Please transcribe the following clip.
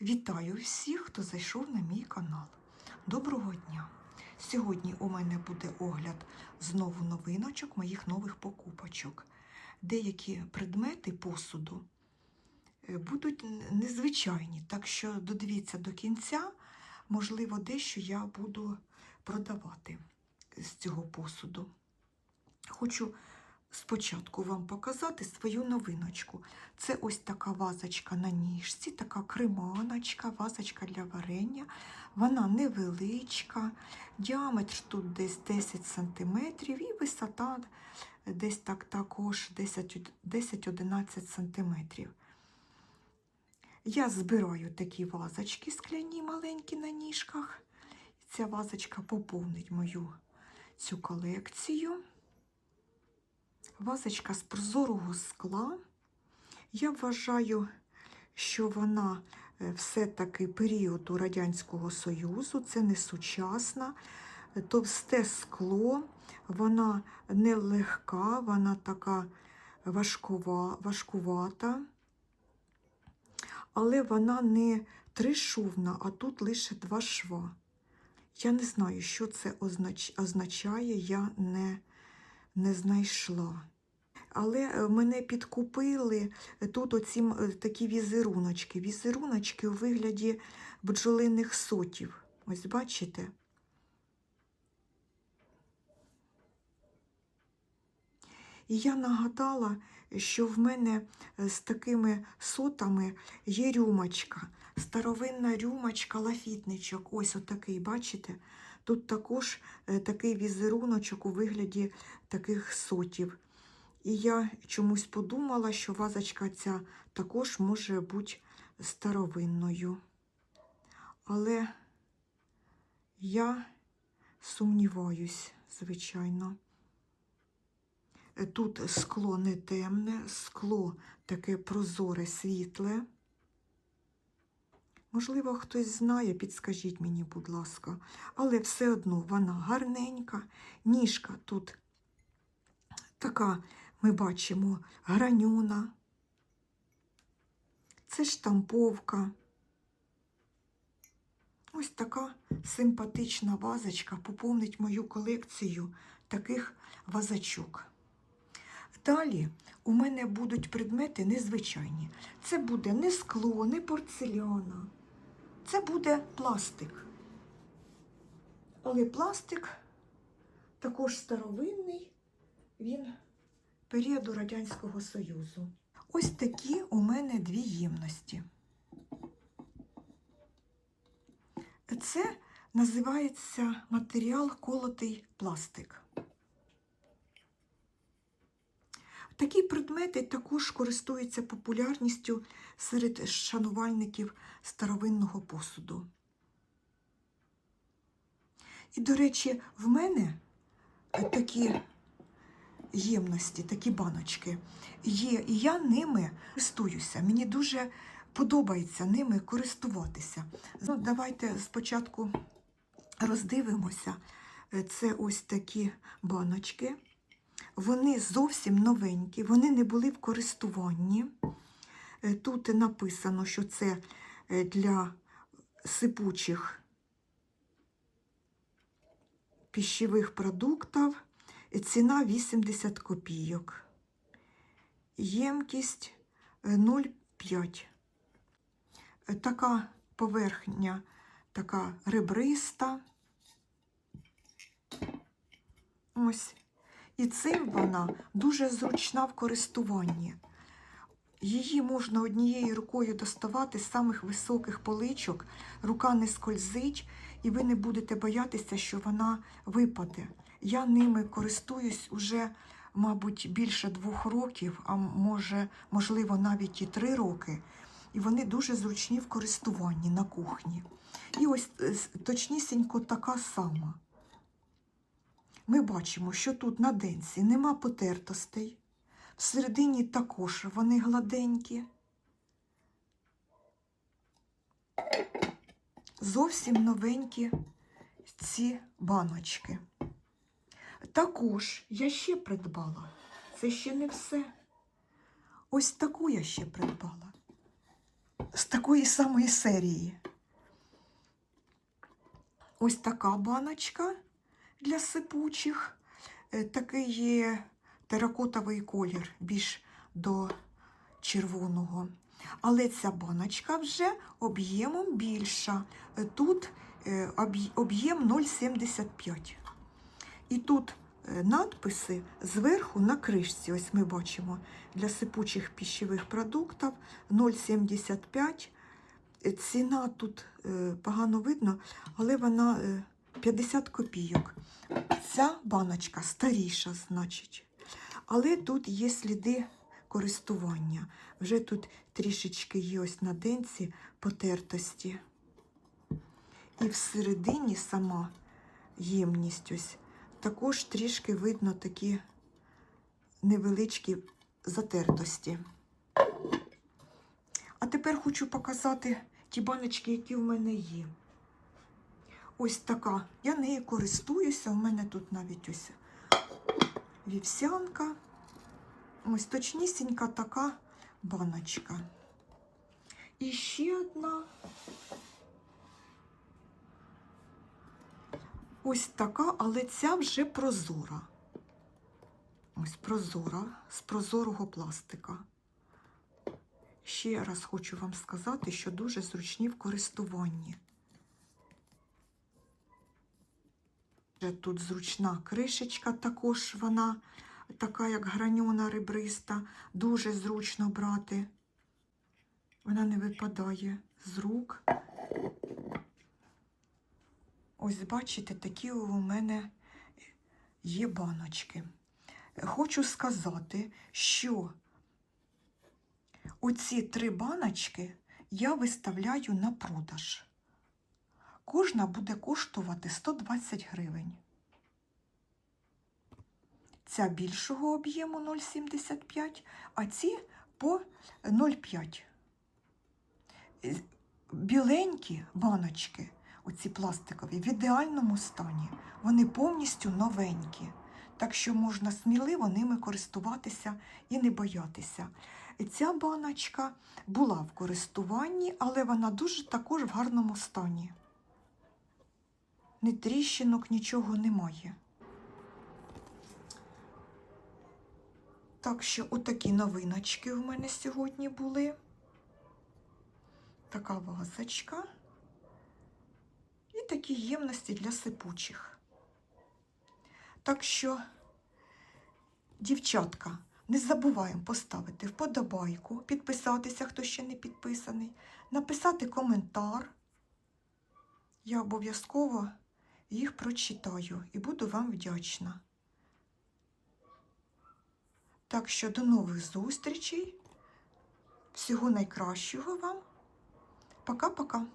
Вітаю всіх, хто зайшов на мій канал. Доброго дня! Сьогодні у мене буде огляд знову новиночок моїх нових покупочок. Деякі предмети посуду е, будуть незвичайні, так що додивіться до кінця, можливо, дещо я буду продавати з цього посуду. Хочу спочатку вам показати свою новиночку. Це ось така вазочка на ніжці, така креманочка, вазочка для варення. Вона невеличка, діаметр тут десь 10 см і висота десь так також 10 10-11 см. Я збираю такі вазочки скляні маленькі на ніжках. Ця вазочка поповнить мою цю колекцію. Вазочка з прозорого скла. Я вважаю, що вона е, все-таки періоду Радянського Союзу, це не сучасна, товсте скло, вона не легка, вона така важкова, важкувата, але вона не тришовна, а тут лише два шва. Я не знаю, що це означає, я не, не знайшла. Але е, мене підкупили тут оці е, такі візеруночки. Візеруночки у вигляді бджолиних сотів. Ось бачите? І я нагадала, що в мене е, з такими сотами є рюмочка, старовинна рюмочка, лафітничок. Ось отакий, бачите? Тут також е, такий візеруночок у вигляді таких сотів. І я чомусь подумала, що вазочка ця також може бути старовинною. Але я сумніваюсь, звичайно. Е, Тут скло не темне, скло таке прозоре, світле. Можливо, хтось знає, підскажіть мені, будь ласка. Але все одно вона гарненька, ніжка тут така ми бачимо гранюна. Це штамповка. Ось така симпатична вазочка поповнить мою колекцію таких вазочок. Далі у мене будуть предмети незвичайні. Це буде не скло, не порцеляна. Це буде пластик. Але пластик також старовинний, він періоду Радянського Союзу. Ось такі у мене дві ємності. Це називається матеріал колотий пластик. Такі предмети також користуються популярністю серед шанувальників старовинного посуду. І, до речі, в мене такі ємності, такі баночки є, і я ними користуюся. Мені дуже подобається ними користуватися. Ну, давайте спочатку роздивимося. Е, Це ось такі баночки. Вони зовсім новенькі, вони не були в користуванні. Е, Тут написано, що це е, для сипучих пищевих продуктів. Ціна 80 копійок. Ємкість е, 0,5. Е, Така поверхня, така ребриста. Ось. І цим вона дуже зручна в користуванні. Її можна однією рукою доставати з самих високих поличок, рука не скользить, і ви не будете боятися, що вона випаде. Я ними користуюсь уже, мабуть, більше двох років, а може, можливо, навіть і три роки. І вони дуже зручні в користуванні на кухні. І ось е, точнісінько така сама. Ми бачимо, що тут на денці нема потертостей. Всередині також вони гладенькі. Зовсім новенькі ці баночки. Також я ще придбала. Це ще не все. Ось таку я ще придбала. з такої самої серії. Ось така баночка для сипучих. Е, Такий є теракотовий колір, більш до червоного. Але ця баночка вже об'ємом більша. Е, Тут е, об'єм 0,75. І тут надписи зверху на кришці, ось ми бачимо, для сипучих пищевих продуктів 0,75. Е, Ціна тут погано видно, але вона 50 копійок. Ця баночка старіша, значить. Але тут є сліди користування. Вже тут трішечки є ось на денці потертості. І всередині сама ємність ось також трішки видно такі невеличкі затертості. А тепер хочу показати ті баночки, які в мене є. Ось така. Я нею користуюся. У мене тут навіть ось вівсянка. Ось точнісінька така баночка. І ще одна. Ось така, але ця вже прозора. Ось прозора, з прозорого пластика. Ще раз хочу вам сказати, що дуже зручні в користуванні. Тут зручна кришечка, також вона така, як граньона ребриста, дуже зручно брати. Вона не випадає з рук. Ось бачите, такі у мене є баночки. Хочу сказати, що оці три баночки я виставляю на продаж. Кожна буде коштувати 120 гривень. Ця більшого об'єму 0,75, а ці по 0,5. Е, Біленькі баночки, оці пластикові, в ідеальному стані. Вони повністю новенькі. Так що можна сміливо ними користуватися і не боятися. Ця баночка була в користуванні, але вона дуже також в гарному стані. Ні тріщинок, нічого немає. Так що отакі новиночки у мене сьогодні були. Така вазочка. І такі ємності для сипучих. Так що, дівчатка, не забуваємо поставити вподобайку, підписатися, хто ще не підписаний, написати коментар. Я обов'язково їх прочитаю і буду вам вдячна. Так що до нових зустрічей. Всього найкращого вам. Пока-пока.